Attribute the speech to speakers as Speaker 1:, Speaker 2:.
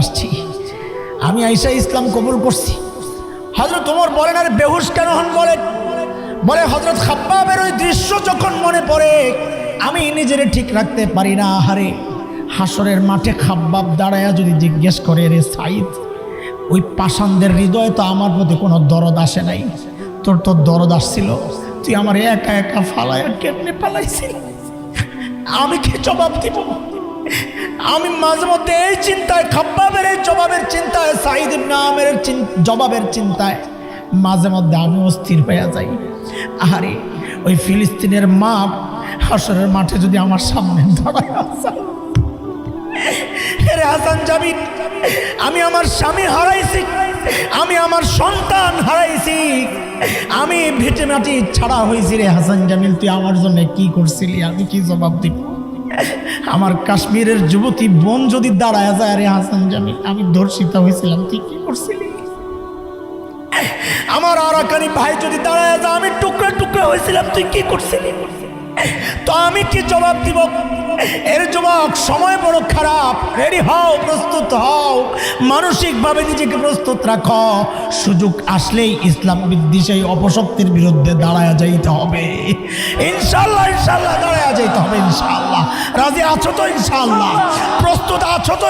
Speaker 1: আসছি। আমি আইসা ইসলাম কবুল করছি। হজরত তোমার বলেন, আর বেহুশ কেন হন? বলেন বলে হজরত খাব্বাবের ওই দৃশ্য যখন মনে পড়ে, আমি নিজেরে ঠিক রাখতে পারি না। আহারে, হাসরের মাঠে খাব্বাব দাঁড়ায়া যদি জিজ্ঞেস করে, রে সাইদ ওই পাষাণদের হৃদয়ে তো আমার প্রতি কোনো দরদ আসে নাই। তোর তোর দরদ আসছিল, তুই আমার একা একা ফালায়া কেমনে পালাইছিল? আমি কি জবাব দিব? আমি মাঝে মধ্যে এই চিন্তায় খাব্বাবের এই জবাবের চিন্তায় সাইদ আমেরের জবাবের চিন্তায় মাঝে মধ্যে আমি অস্থির হয়ে যাই। আরে ওই ফিলিস্তিনের মা হাসরের মাঠে যদি আমার সামনে দাঁড়ায় হাসান জাবিদ আমি আমার স্বামী হারাইছি, আমি আমার সন্তান হারাইছি, আমি ভিটে মাটি ছাড়া হয়েছি রে হাসান জামিল, তুই আমার জন্য কি করছিলি? আমি কি জবাব দিব? আমার কাশ্মীরের যুবতী বোন যদি দাঁড়ায় যায়, আরে হাসান জামিল, আমি ধর্ষিতা হয়েছিলাম, তুই কি করছিলি? আমার আরাকানি ভাই যদি দাঁড়ায় যায়, আমি টুকরা টুকরা হয়েছিলাম, তুই কি করছিলি? তো আমি কি জবাব দিব? এর যুবক সময় বড় খারাপ। রেডি হও, প্রস্তুত হও। মানসিকভাবে নিজেকে প্রস্তুত রাখো। সুযোগ আসলেই ইসলাম বিদ্বেষী অপশক্তির বিরুদ্ধে দাঁড়ায় যাইতে হবে। ইনশাল্লাহ ইনশাল্লাহ দাঁড়ায় যাইতে হবে ইনশাল্লাহ রাজি আছো তো ইনশাল্লাহ প্রস্তুত আছো তো?